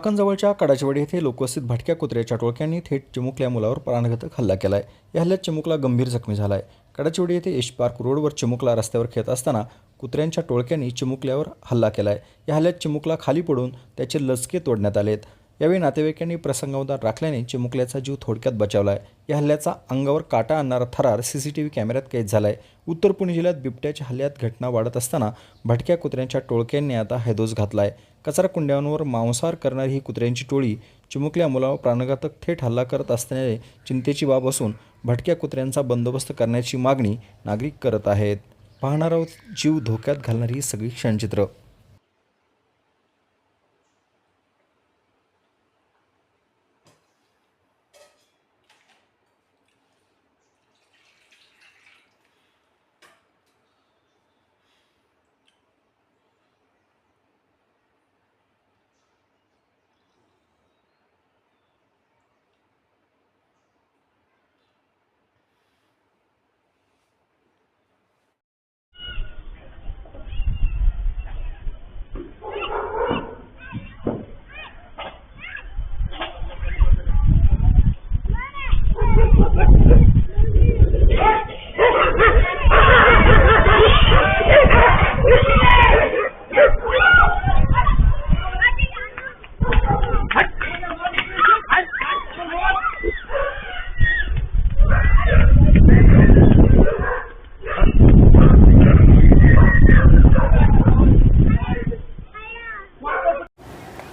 चाकणजवळच्या कडाचेवाडी येथे लोकवस्तीत भटक्या कुत्र्याच्या टोळक्यांनी थेट चिमुकल्या मुलावर प्राणघातक हल्ला केला आहे या हल्ल्यात चिमुकला गंभीर जखमी झाला आहे कडाचीवाडी येथे एश पार्क रोडवर चिमुकला रस्त्यावर खेळत असताना कुत्र्यांच्या टोळक्यांनी चिमुकल्यावर हल्ला केला आहे या हल्ल्यात चिमुकला खाली पडून त्याचे लचके तोडण्यात आलेत. यावेळी नातेवाईकांनी प्रसंगावधान राखल्याने चिमुकल्याचा जीव थोडक्यात बचावला आहे या हल्ल्याचा अंगावर काटा आणणारा थरार सी सी टी व्ही कॅमेऱ्यात कैद झाला आहे उत्तर पुणे जिल्ह्यात बिबट्याच्या हल्ल्यात घटना वाढत असताना भटक्या कुत्र्यांच्या टोळक्यांनी आता हैदोस घातलाय. कचरा कुंड्यांवर मांसाहार करणारी ही कुत्र्यांची टोळी चिमुकल्या मुलावर प्राणघातक थेट हल्ला करत असल्याने चिंतेची बाब असून भटक्या कुत्र्यांचा बंदोबस्त करण्याची मागणी नागरिक करत आहेत. पाहणार आहोत जीव धोक्यात घालणारी ही सगळी क्षणचित्र.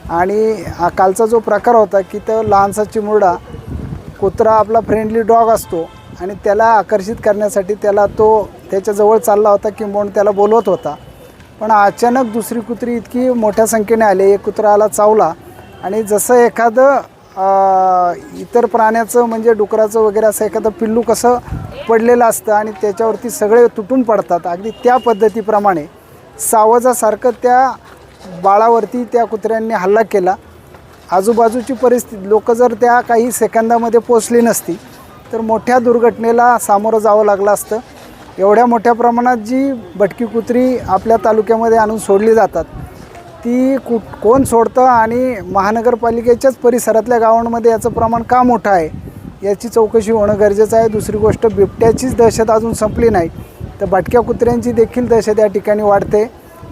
आणि हा कालचा जो प्रकार होता की तो लहानसा चिमुरडा कुत्रा आपला फ्रेंडली डॉग असतो आणि त्याला आकर्षित करण्यासाठी त्याला तो त्याच्याजवळ चालला होता किंबहुना त्याला बोलवत होता. पण अचानक दुसरी कुत्री इतकी मोठ्या संख्येने आली एक कुत्रा आला चावला आणि जसं एखादं इतर प्राण्याचं म्हणजे डुकराचं वगैरे असं एखादं पिल्लू कसं पडलेलं असतं आणि त्याच्यावरती सगळे तुटून पडतात. अगदी त्या पद्धतीप्रमाणे सावजासारखं त्या बाळावरती त्या कुत्र्यांनी हल्ला केला. आजूबाजूची परिस्थिती लोक जर त्या काही सेकंदामध्ये पोचली नसती तर मोठ्या दुर्घटनेला सामोरं जावं लागलं असतं. एवढ्या मोठ्या प्रमाणात जी भटकी कुत्री आपल्या तालुक्यामध्ये आणून सोडली जातात ती कु कोण सोडतं आणि महानगरपालिकेच्याच परिसरातल्या गावांमध्ये याचं प्रमाण का मोठं आहे याची चौकशी होणं गरजेचं आहे. दुसरी गोष्ट बिबट्याचीच दहशत अजून संपली नाही. तर भटक्या कुत्र्यांची देखील दहशत या ठिकाणी वाढते.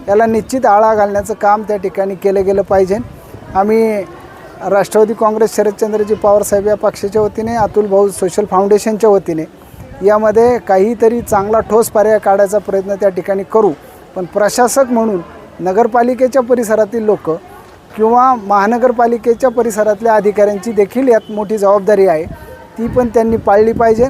याला निश्चित आळा घालण्याचं काम त्या ठिकाणी केलं गेलं पाहिजे. आम्ही राष्ट्रवादी काँग्रेस शरदचंद्रजी पवारसाहेब या पक्षाच्या वतीने अतुल भाऊ सोशल फाउंडेशनच्या वतीने यामध्ये काहीतरी चांगला ठोस पर्याय काढायचा प्रयत्न त्या ठिकाणी करू. पण प्रशासक म्हणून नगरपालिकेच्या परिसरातील लोक किंवा महानगरपालिकेच्या परिसरातल्या अधिकाऱ्यांची देखील यात मोठी जबाबदारी आहे. ती पण त्यांनी पाळली पाहिजे.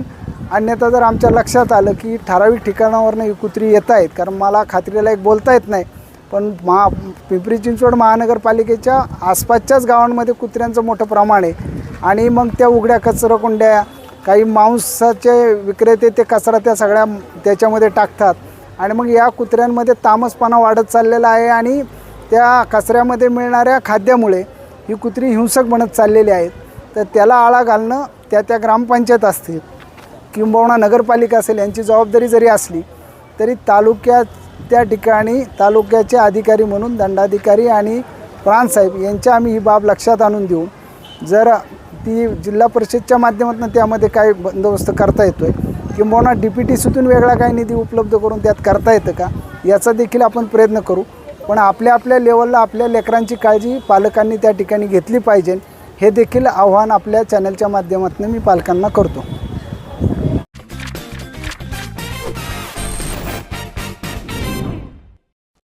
अन्यथा जर आमच्या लक्षात आलं की ठराविक ठिकाणावरनं ही कुत्री येत आहेत कारण मला खात्रीला एक बोलता येत नाही पण महा पिंपरी चिंचवड महानगरपालिकेच्या आसपासच्याच गावांमध्ये कुत्र्यांचं मोठं प्रमाण आहे. आणि मग त्या उघड्या कचराकुंड्या काही मांसाचे विक्रेते ते कचरा त्या सगळ्या त्याच्यामध्ये टाकतात. आणि मग या कुत्र्यांमध्ये तामसपणा वाढत चाललेला आहे आणि त्या कचऱ्यामध्ये मिळणाऱ्या खाद्यामुळे ही कुत्री हिंसक बनत चाललेली आहेत तर त्याला आळा घालणं त्या त्या ग्रामपंचायत असतील किंबहुना नगरपालिका असेल यांची जबाबदारी जरी असली तरी तालुक्यात त्या ठिकाणी तालुक्याचे अधिकारी म्हणून दंडाधिकारी आणि प्राणसाहेब यांच्या आम्ही ही बाब लक्षात आणून देऊ. जर ती जिल्हा परिषदच्या माध्यमातून त्यामध्ये काय बंदोबस्त करता येतो आहे किंबहुना डी पी टी सीतून वेगळा काही निधी उपलब्ध करून त्यात करता येतं का याचा देखील आपण प्रयत्न करू. पण आपल्या आपल्या लेवलला आपल्या लेकरांची काळजी पालकांनी त्या ठिकाणी घेतली पाहिजे हे देखील आव्हान आपल्या चॅनलच्या माध्यमातून मी पालकांना करतो.